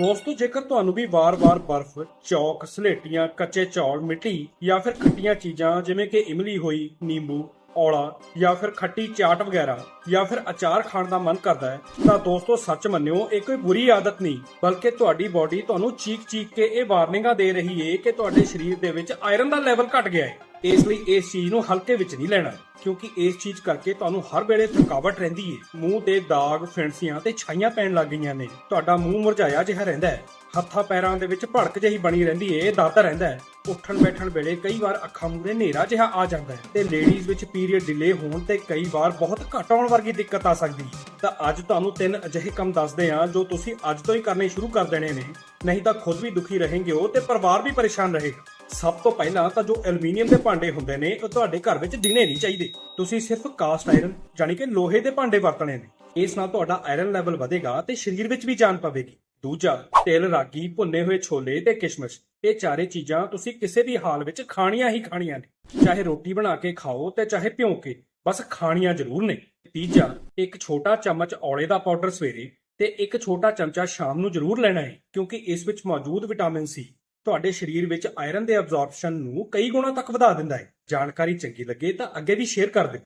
ਦੋਸਤੋ ਜੇਕਰ ਤੁਹਾਨੂੰ ਵੀ ਵਾਰ-ਵਾਰ ਬਰਫ਼, ਚੌਕ, ਸਲੇਟੀਆਂ, ਕੱਚੇ ਚੌਲ, ਮਿੱਟੀ ਜਾਂ ਫਿਰ ਖੱਟੀਆਂ ਚੀਜ਼ਾਂ ਜਿਵੇਂ ਕਿ ਇਮਲੀ ਹੋਈ, ਨਿੰਬੂ, ਔਲਾ ਜਾਂ ਫਿਰ ਖੱਟੀ ਚਾਟ ਵਗੈਰਾ ਜਾਂ ਫਿਰ ਅਚਾਰ ਖਾਣ ਦਾ ਮਨ ਕਰਦਾ ਹੈ, ਤਾਂ ਦੋਸਤੋ ਸੱਚ ਮੰਨਿਓ, ਇਹ ਕੋਈ ਬੁਰੀ ਆਦਤ ਨਹੀਂ, ਬਲਕਿ ਤੁਹਾਡੀ ਬਾਡੀ ਤੁਹਾਨੂੰ ਚੀਕ-ਚੀਕ ਕੇ ਇਹ ਵਾਰਨਿੰਗਾਂ ਦੇ ਰਹੀ ਏ ਕਿ ਤੁਹਾਡੇ ਸਰੀਰ ਦੇ ਵਿੱਚ ਆਇਰਨ ਦਾ ਲੈਵਲ ਘਟ ਗਿਆ ਹੈ। ਇਸ ਲਈ ਇਸ ਚੀਜ਼ ਨੂੰ ਹਲਕੇ ਵਿੱਚ ਨਹੀਂ ਲੈਣਾ, ਕਿਉਂਕਿ ਇਸ ਚੀਜ਼ ਕਰਕੇ ਤੁਹਾਨੂੰ ਹਰ ਵੇਲੇ ਥਕਾਵਟ ਰਹਿੰਦੀ ਏ। ਮੂੰਹ ਤੇ ਦਾਗ, ਫਿਣਸੀਆਂ ਤੇ ਛਾਈਆਂ ਪੈਣ ਲੱਗ ਗਈਆਂ ਨੇ। ਤੁਹਾਡਾ ਮੂੰਹ ਮੁਰਝਾਇਆ ਜਿਹਾ ਰਹਿੰਦਾ ਹੈ। ਹੱਥਾਂ ਪੈਰਾਂ ਦੇ ਵਿੱਚ ਭੜਕ ਜਿਹੀ ਬਣੀ ਰਹਿੰਦੀ ਏ ਦਰਦ ਰਹਿੰਦਾ ਹੈ। ਉੱਠਣ ਬੈਠਣ ਵੇਲੇ ਕਈ ਵਾਰ ਅੱਖਾਂ ਮੂਰੇ ਹਨੇਰਾ ਜਿਹਾ ਆ ਜਾਂਦਾ ਹੈ ਤੇ ਲੇਡੀਜ਼ ਵਿੱਚ ਪੀਰੀਅਡ ਡਿਲੇ ਹੋਣ ਤੇ ਕਈ ਵਾਰ ਬਹੁਤ ਘੱਟ ਆਉਣ ਵਰਗੀ ਦਿੱਕਤ ਆ ਸਕਦੀ ਹੈ। ਤਾਂ ਅੱਜ ਤੁਹਾਨੂੰ ਤਿੰਨ ਅਜਿਹੇ ਕੰਮ ਦੱਸਦੇ ਹਾਂ ਜੋ ਤੁਸੀਂ ਅੱਜ ਤੋਂ ਹੀ ਕਰਨੇ ਸ਼ੁਰੂ ਕਰ ਦੇਣੇ ਨੇ। ਨਹੀਂ ਤਾਂ ਖੁਦ ਵੀ ਦੁਖੀ ਰਹੇਂਗੇ ਹੋ ਤੇ ਪਰਿਵਾਰ ਵੀ ਪਰੇਸ਼ਾਨ ਰਹੇਗਾ। ਸਭ ਤੋਂ ਪਹਿਲਾਂ ਤਾਂ ਜੋ ਐਲੂਮੀਨੀਅਮ ਦੇ ਭਾਂਡੇ ਹੁੰਦੇ ਨੇ, ਉਹ ਤੁਹਾਡੇ ਘਰ ਵਿੱਚ ਦਿਨੇ ਨਹੀਂ ਚਾਹੀਦੇ। ਤੁਸੀਂ ਸਿਰਫ ਕਾਸਟ ਆਇਰਨ ਯਾਨੀ ਕਿ ਲੋਹੇ ਦੇ ਭਾਂਡੇ ਵਰਤਣੇ ਨੇ। ਇਸ ਨਾਲ ਤੁਹਾਡਾ ਆਇਰਨ ਲੈਵਲ ਵਧੇਗਾ ਤੇ ਸਰੀਰ ਵਿੱਚ ਵੀ ਜਾਨ ਪਵੇਗੀ। ਦੂਜਾ, ਤਿਲ, ਰਾਗੀ, ਭੁੰਨੇ ਹੋਏ ਛੋਲੇ ਤੇ ਕਿਸ਼ਮਿਸ਼। ਇਹ ਚਾਰੇ ਚੀਜ਼ਾਂ ਤੁਸੀਂ ਕਿਸੇ ਵੀ ਹਾਲ ਵਿੱਚ ਖਾਣੀਆਂ ਹੀ ਖਾਣੀਆਂ ਨੇ। ਚਾਹੇ ਰੋਟੀ ਬਣਾ ਕੇ ਖਾਓ ਤੇ ਚਾਹੇ ਭਿਉਂ ਕੇ, ਬਸ ਖਾਣੀਆਂ ਜ਼ਰੂਰ ਨੇ। ਤੀਜਾ ਇੱਕ ਛੋਟਾ ਚਮਚ ਔਲੇ ਦਾ ਪਾਊਡਰ ਸਵੇਰੇ ਤੇ ਇੱਕ ਛੋਟਾ ਚਮਚਾ ਸ਼ਾਮ ਨੂੰ ਜ਼ਰੂਰ ਲੈਣਾ ਹੈ, ਕਿਉਂਕਿ ਇਸ ਵਿੱਚ ਮੌਜੂਦ ਵਿਟਾਮਿਨ ਸੀ। ਤੁਹਾਡੇ ਸਰੀਰ ਵਿੱਚ ਆਇਰਨ ਦੇ ਅਬਜ਼ੌਰਪਸ਼ਨ ਨੂੰ ਕਈ ਗੁਣਾ ਤੱਕ ਵਧਾ ਦਿੰਦਾ ਹੈ। ਜਾਣਕਾਰੀ ਚੰਗੀ ਲੱਗੇ ਤਾਂ ਅੱਗੇ ਵੀ ਸ਼ੇਅਰ ਕਰ ਦਿਓ।